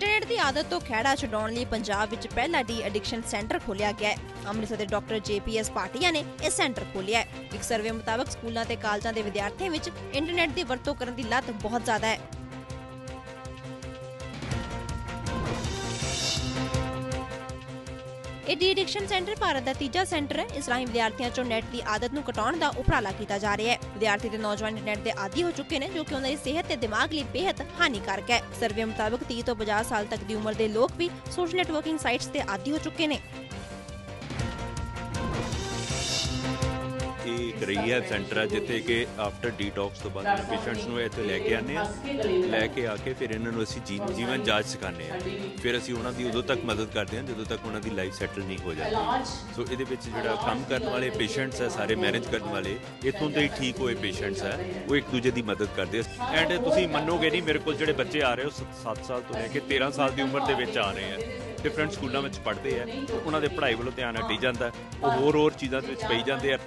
Internet ਦੀ ਆਦਤ ਤੋਂ ਖਹਿੜਾ ਛਡਾਉਣ ਲਈ ਪੰਜਾਬ ਵਿੱਚ ਪਹਿਲਾ ਡੀ ਐਡਿਕਸ਼ਨ ਸੈਂਟਰ ਖੋਲ੍ਹਿਆ ਗਿਆ ਹੈ। ਅੰਮ੍ਰਿਤਸਰ ਦੇ ਡਾਕਟਰ ਜੇਪੀਐਸ ਪਾਟਿਆ ਨੇ ਇਹ ਸੈਂਟਰ ਖੋਲ੍ਹਿਆ ਹੈ। ਇੱਕ ਸਰਵੇ ਮੁਤਾਬਕ ਸਕੂਲਾਂ ਤੇ ਕਾਲਜਾਂ ਦੇ ਵਿਦਿਆਰਥੀਆਂ ਵਿੱਚ ਇੰਟਰਨੈਟ ਦੀ ਵਰਤੋਂ ਕਰਨ ਦੀ ਲੱਤ ਬਹੁਤ ਜ਼ਿਆਦਾ ਹੈ। ਇਹ ਡੀ ਐਡਿਕਸ਼ਨ ਸੈਂਟਰ ਭਾਰਤ ਦਾ ਤੀਜਾ ਸੈਂਟਰ ਹੈ। ਇਸ ਰਾਹੀਂ ਵਿਦਿਆਰਥੀਆਂ ਚੋਂ ਨੈਟ ਦੀ ਆਦਤ ਨੂੰ ਘਟਾਉਣ ਦਾ ਉਪਰਾਲਾ ਕੀਤਾ ਜਾ ਰਿਹਾ ਹੈ। ਵਿਦਿਆਰਥੀ ਤੇ ਨੌਜਵਾਨ ਇੰਟਰਨੈਟ ਦੇ ਆਦੀ ਹੋ ਚੁੱਕੇ ਨੇ, ਜੋ ਕਿ ਉਹਨਾਂ ਦੀ ਸਿਹਤ ਤੇ ਦਿਮਾਗ ਲਈ ਬੇहद ਹਾਨੀਕਾਰਕ ਹੈ। ਸਰਵੇ ਮੁਤਾਬਕ 30 ਤੋਂ 50 ਸਾਲ ਤੱਕ ਦੀ ਉਮਰ ਦੇ ਲੋਕ ਵੀ ਸੋਸ਼ਲ ਨੈਟਵਰਕਿੰਗ ਸਾਈਟਸ ਤੇ ਆਦੀ ਹੋ ਚੁੱਕੇ ਨੇ। ਇੱਕ ਰਹੀ ਹੈ ਸੈਂਟਰ ਹੈ ਜਿੱਥੇ ਕਿ ਆਫਟਰ ਡੀਟੌਕਸ ਤੋਂ ਬਾਅਦ ਇਹਨਾਂ ਪੇਸ਼ੈਂਟਸ ਨੂੰ ਇੱਥੇ ਲੈ ਕੇ ਆਉਂਦੇ ਆ। ਲੈ ਕੇ ਆ ਕੇ ਫਿਰ ਇਹਨਾਂ ਨੂੰ ਅਸੀਂ ਜੀ- ਜੀਵਨ ਜਾਂਚ ਸਿਖਾਉਂਦੇ ਆ। ਫਿਰ ਅਸੀਂ ਉਹਨਾਂ ਦੀ ਉਦੋਂ ਤੱਕ ਮਦਦ ਕਰਦੇ ਹਾਂ, ਜਦੋਂ ਤੱਕ ਉਹਨਾਂ ਦੀ ਲਾਈਫ ਸੈਟਲ ਨਹੀਂ ਹੋ ਜਾਂਦੀ। ਸੋ ਇਹਦੇ ਵਿੱਚ ਜਿਹੜਾ ਕੰਮ ਕਰਨ ਵਾਲੇ ਪੇਸ਼ੈਂਟਸ ਹੈ ਸਾਰੇ ਮੈਨੇਜ ਕਰਨ ਵਾਲੇ, ਇਥੋਂ ਦੇ ਹੀ ਠੀਕ ਹੋਏ ਪੇਸ਼ੈਂਟਸ ਹੈ ਉਹ ਇੱਕ ਦੂਜੇ ਦੀ ਮਦਦ ਕਰਦੇ ਐਂਡ ਤੁਸੀਂ ਮੰਨੋਗੇ ਨਹੀਂ, ਮੇਰੇ ਕੋਲ ਜਿਹੜੇ ਬੱਚੇ ਆ ਰਹੇ ਹੋ 7 ਸਾਲ ਤੋਂ ਲੈ ਕੇ 13 ਸਾਲ ਦੀ ਉਮਰ ਦੇ ਵਿੱਚ ਆ ਰਹੇ ਆ। ਡਿਫਰੈਂਟ ਸਕੂਲਾਂ ਵਿੱਚ ਪੜ੍ਹਦੇ ਆ। ਉਹਨਾਂ ਦੇ ਪੜ੍ਹਾਈ ਵੱਲੋਂ ਧਿਆਨ ਹਟੀ ਜਾਂਦਾ। ਉਹ ਹੋਰ ਹੋਰ ਚੀਜ਼ਾਂ ਦੇ ਵਿੱਚ ਪਈ ਜਾਂਦੇ ਆ।